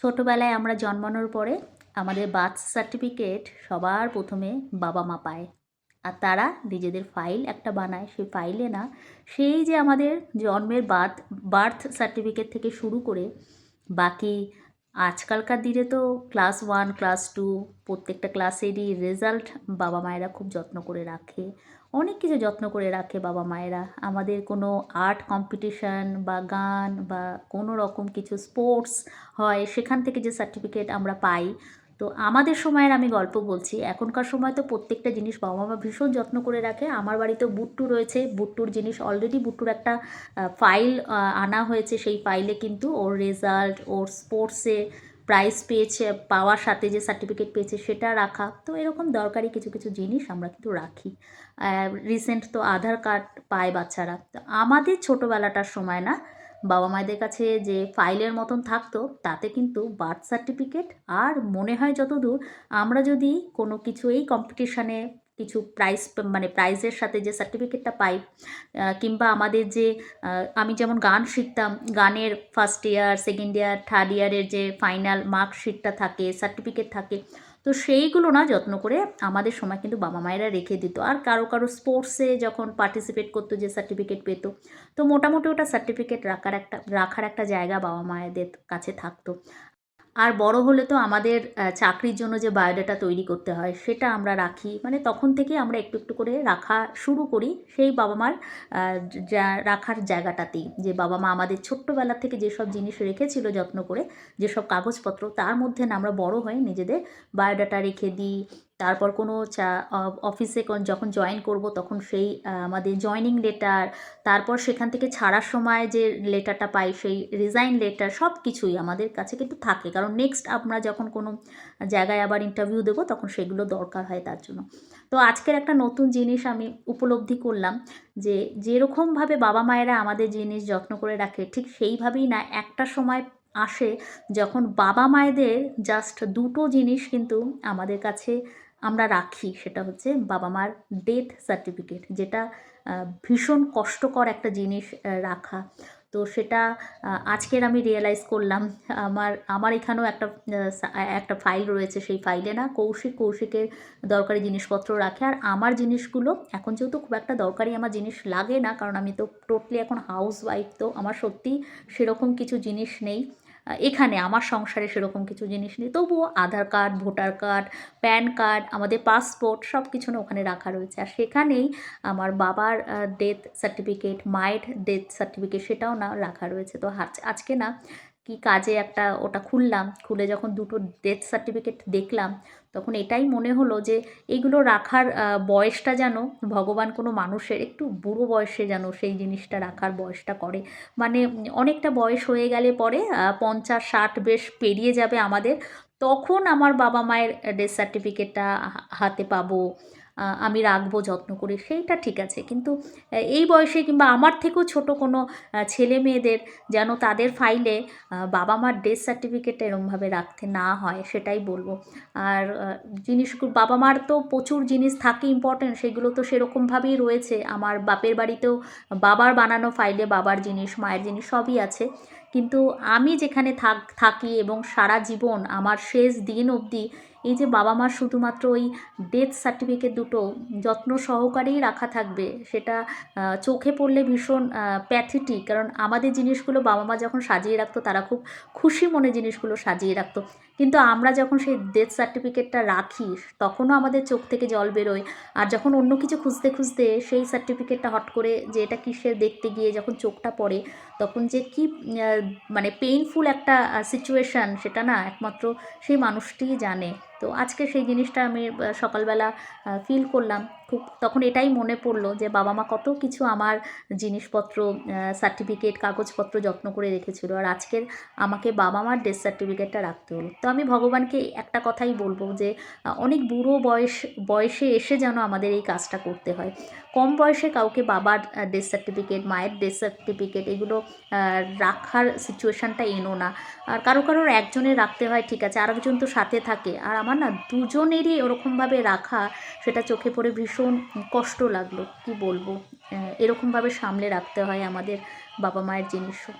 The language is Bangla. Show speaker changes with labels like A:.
A: ছোটোবেলায় আমরা জন্মানোর পরে আমাদের বার্থ সার্টিফিকেট সবার প্রথমে বাবা মা পায়। আর তারা নিজেদের ফাইল একটা বানায়, সেই ফাইলে না সেই যে আমাদের জন্মের বার্থ বার্থ সার্টিফিকেট থেকে শুরু করে বাকি আজকালকার দিনে তো ক্লাস ওয়ান, ক্লাস টু প্রত্যেকটা ক্লাসেরই রেজাল্ট বাবা মায়েরা খুব যত্ন করে রাখে। অনেক কিছু যত্ন করে রাখে বাবা মায়েরা। আমাদের কোনো আর্ট কম্পিটিশান বা গান বা কোনো রকম কিছু স্পোর্টস হয়, সেখান থেকে যে সার্টিফিকেট আমরা পাই তো আমাদের সময়ের আমি গল্প বলছি। এখনকার সময় তো প্রত্যেকটা জিনিস বাবা মা ভীষণ যত্ন করে রাখে। আমার বাড়িতে বুট্টু রয়েছে। বুট্টুর জিনিস অলরেডি বুট্টুর একটা ফাইল আনা হয়েছে। সেই ফাইলে কিন্তু ওর রেজাল্ট ওর স্পোর্টসে প্রাইজ পেয়েছে, পাওয়ার সাথে যে সার্টিফিকেট পেয়েছে সেটা রাখা। তো এরকম দরকারি কিছু কিছু জিনিস আমরা কিন্তু রাখি। রিসেন্ট তো আধার কার্ড পায় বাচ্চারা। তো আমাদের ছোটোবেলাটার সময় না বাবা মায়েদের কাছে যে ফাইলের মতন থাকতো, তাতে কিন্তু বার্থ সার্টিফিকেট আর মনে হয় যতদূর আমরা যদি কোনো কিছু এই কম্পিটিশানে কিছু প্রাইজ মানে প্রাইজের সাথে যে সার্টিফিকেটটা পাই কিংবা আমাদের যে আমি যেমন গান শিখতাম, গানের first year second year third ইয়ারের যে ফাইনাল মার্কশিটটা থাকে সার্টিফিকেট থাকে তো সেইগুলো না যত্ন করে আমাদের সময় কিন্তু বাবা মায়েরা রেখে দিত। আর কারও কারও স্পোর্টসে যখন পার্টিসিপেট করতো যে সার্টিফিকেট পেত, তো মোটামুটি ওটা সার্টিফিকেট রাখার একটা রাখার একটা জায়গা বাবা মায়েদের কাছে থাকতো। আর বড় হলে তো আমাদের চাকরির জন্য যে বায়োডাটা তৈরি করতে হয় সেটা আমরা রাখি। মানে তখন থেকে আমরা একটু একটু করে রাখা শুরু করি সেই বাবা মার যা রাখার জায়গাটাতেই। যে বাবা মা আমাদের ছোট্টবেলা থেকে যেসব জিনিস রেখেছিল যত্ন করে, যেসব কাগজপত্র, তার মধ্যে না আমরা বড় হয়ে নিজেদের বায়োডাটা রেখে দিই। তারপর কোনো চা অফিসে যখন জয়েন করব তখন সেই আমাদের জয়নিং লেটার তারপর সেখান থেকে ছাড়ার সময় যে লেটারটা পাই সেই রিজাইন লেটার সব কিছুই আমাদের কাছে কিন্তু থাকে। কারণ নেক্সট আমরা যখন কোনো জায়গায় আবার ইন্টারভিউ দেবো তখন সেগুলো দরকার হয় তার জন্য। তো আজকের একটা নতুন জিনিস আমি উপলব্ধি করলাম যে যেরকমভাবে বাবা মায়েরা আমাদের জিনিস যত্ন করে রাখে, ঠিক সেইভাবেই না একটা সময় আসে যখন বাবা মায়েদের জাস্ট দুটো জিনিস কিন্তু আমাদের কাছে আমরা রাখি সেটা হচ্ছে বাবা মার ডেথ সার্টিফিকেট যেটা ভীষণ কষ্টকর একটা জিনিস রাখা। তো সেটা আজকের আমি রিয়েলাইজ করলাম, আমার আমার এখানেও একটা একটা ফাইল রয়েছে, সেই ফাইলে না কৌশিক কৌশিকের দরকারি জিনিসপত্র রাখে। আর আমার জিনিসগুলো এখন যেহেতু খুব একটা দরকারি আমার জিনিস লাগে না, কারণ আমি তো টোটালি এখন হাউস ওয়াইফ তো আমার সত্যি সেরকম কিছু জিনিস নেই। এখানে আমার সংসারে সেরকম কিছু জিনিস নেই। তবুও Aadhaar card, voter card, PAN card, আমাদের পাসপোর্ট সব কিছু না ওখানে রাখা রয়েছে। আর সেখানেই আমার বাবার ডেথ সার্টিফিকেট মায়ের ডেথ সার্টিফিকেট সেটাও না রাখা রয়েছে। তো আজকে না কি কাজে একটা ওটা খুললাম, খুলে যখন দুটো ডেথ সার্টিফিকেট দেখলাম, তখন এটাই মনে হলো যে এগুলো রাখার বয়সটা যেন ভগবান কোনো মানুষের একটু বুড়ো বয়সে যেন সেই জিনিসটা রাখার বয়সটা করে। মানে অনেকটা বয়স হয়ে গেলে পরে পঞ্চাশ, ষাট বেশ পেরিয়ে যাবে আমাদের, তখন আমার বাবা মায়ের ডেথ সার্টিফিকেটটা হাতে পাবো। আমি রাখব, যত্ন করে, সেইটা ঠিক আছে। কিন্তু এই বয়সে কিংবা আমার থেকেও ছোট কোনো ছেলে মেয়েদের যেন তাদের ফাইলে বাবা মার ডেথ সার্টিফিকেট এরমভাবে রাখতে না হয়, সেটাই বলব। আর জিনিসগুলো বাবা মার তো প্রচুর জিনিস থাকে ইম্পর্টেন্ট সেগুলো তো সেরকমভাবেই রয়েছে। আমার বাপের বাড়িতেও বাবার বানানো ফাইলে বাবার জিনিস, মায়ের জিনিস সবই আছে। কিন্তু আমি যেখানে থাক, থাকি এবং সারা জীবন আমার শেষ দিন অবধি এই যে বাবা মার শুধুমাত্র ওই ডেথ সার্টিফিকেট দুটো যত্ন সহকারেই রাখা থাকবে, সেটা চোখে পড়লে ভীষণ প্যাথেটিক কারণ আমাদের জিনিসগুলো বাবা মা যখন সাজিয়ে রাখতো, তারা খুব খুশি মনে জিনিসগুলো সাজিয়ে রাখতো। কিন্তু আমরা যখন সেই ডেথ সার্টিফিকেটটা রাখি, তখনও আমাদের চোখ থেকে জল বেরোয়। আর যখন অন্য কিছু খুঁজতে খুঁজতে সেই সার্টিফিকেটটা হট করে যে এটা কিসের, দেখতে গিয়ে যখন চোখটা পড়ে, তখন যে কি মানে পেইনফুল একটা সিচুয়েশান সেটা না একমাত্র সেই মানুষটিই জানে। তো আজকে সেই জিনিসটা আমি সকালবেলা ফিল করলাম। খুব তখন এটাই মনে পড়ল যে বাবা মা কত কিছু আমার জিনিসপত্র সার্টিফিকেট কাগজপত্র যত্ন করে রেখেছিল। আর আজকের আমাকে বাবা মার ডেথ সার্টিফিকেটটা রাখতে হলো। তো আমি ভগবানকে একটা কথাই বলব যে অনেক বুড়ো বয়স, বয়সে এসে যেন আমাদের এই কাজটা করতে হয়। কম বয়সে কাউকে বাবার ডেথ সার্টিফিকেট মায়ের ডেথ সার্টিফিকেট এগুলো রাখার সিচুয়েশানটা এনো না। আর কারও কারোর একজনের রাখতে হয়, ঠিক আছে, আরেকজন তো সাথে থাকে। আর আমার না দুজনেরই ওরকমভাবে রাখা সেটা চোখে পড়ে ভীষণ কষ্ট লাগল, কি বলব? এরকমভাবে সামলে রাখতে হয় আমাদের বাবা মায়ের জিনিসও।